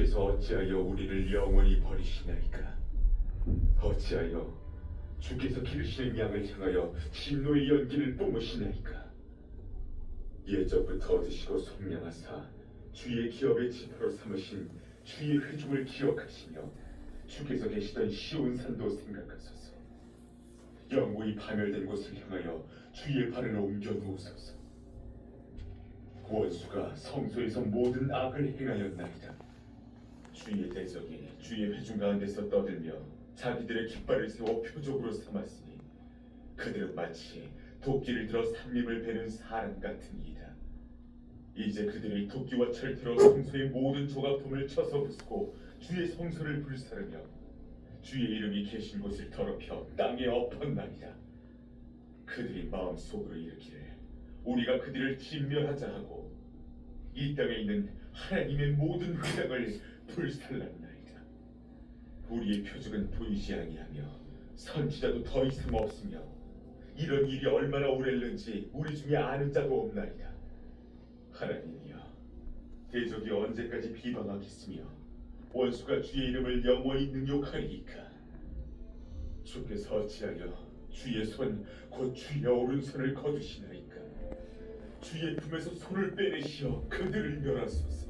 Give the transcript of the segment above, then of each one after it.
주께서 어찌하여 우리를 영원히 버리시나이까? 어찌하여 주께서 기르시는 양을 향하여 진노의 연기를 뿜으시나이까? 예전부터 얻으시고 속량하사 주의 기업의 지표로 삼으신 주의 회중을 기억하시며 주께서 계시던 시온 산도 생각하소서. 영구히 파멸된 곳을 향하여 주의 발을 옮겨 놓으소서. 원수가 성소에서 모든 악을 행하였나이다. 주의 대적이 주의 회중 가운데서 떠들며 자기들의 깃발을 세워 표적으로 삼았으니 그들은 마치 도끼를 들어 삼림을 베는 사람 같으니이다. 이제 그들이 도끼와 철퇴로 성소의 모든 조각품을 쳐서 부수고 주의 성소를 불사르며 주의 이름이 계신 곳을 더럽혀 땅에 엎었나이다. 그들이 마음속으로 이르기를 우리가 그들을 진멸하자 하고 이 땅에 있는 하나님의 모든 회당을 불살랐나이다. 우리의 표적은 보이지 아니하며 선지자도 더 이상 없으며 이런 일이 얼마나 오래는지 우리 중에 아는 자도 없나이다. 하나님이여 대적이 언제까지 비방하겠으며 원수가 주의 이름을 영원히 능욕하리이까 주께서 어찌하여 주의 손 곧 주의 오른손을 거두시나이까 주의 품에서 손을 빼내시어 그들을 멸하소서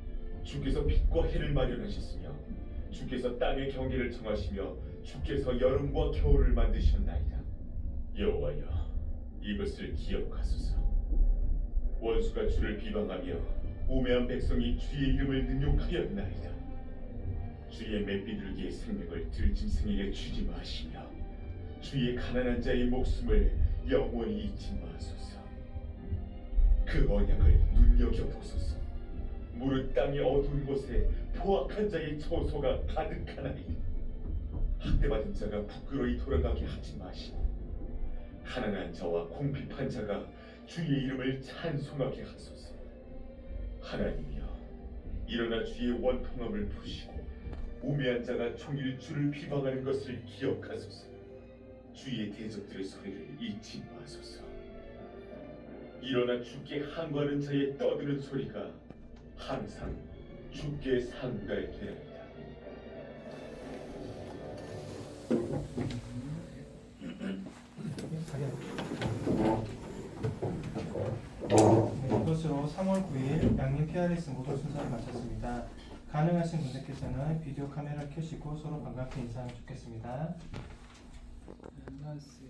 주께서 빛과 해를 마련하셨으며 주께서 땅의 경계를 정하시며 주께서 여름과 겨울을 만드셨나이다. 여호와여 이것을 기억하소서. 원수가 주를 비방하며 우매한 백성이 주의 이름을 능욕하였나이다. 주의 맷비둘기의 생명을 들짐승에게 주지 마시며 주의 가난한 자의 목숨을 영원히 잊지 마소서. 그 언약을 눈여겨 보소서. 무릇 땅의 어두운 곳에 포악한 자의 처소가 가득하나니 학대받은 자가 부끄러이 돌아가게 하지 마시고 가난한 자와 궁핍한 자가 주의 이름을 찬송하게 하소서. 하나님이여, 일어나 주의 원통함을 푸시고 우매한 자가 종일 주를 비방하는 것을 기억하소서. 주의 대적들의 소리를 잊지 마소서. 일어나 주께 항거하는 자의 떠드는 소리가 항상 주께 상가에. 네, 이것으로 3월 9일 양림 PRS 모두 순서를 마쳤습니다. 가능하신 분들께서는 비디오 카메라를 켜시고 서로 반갑게 인사하면 좋겠습니다. 안녕하세요.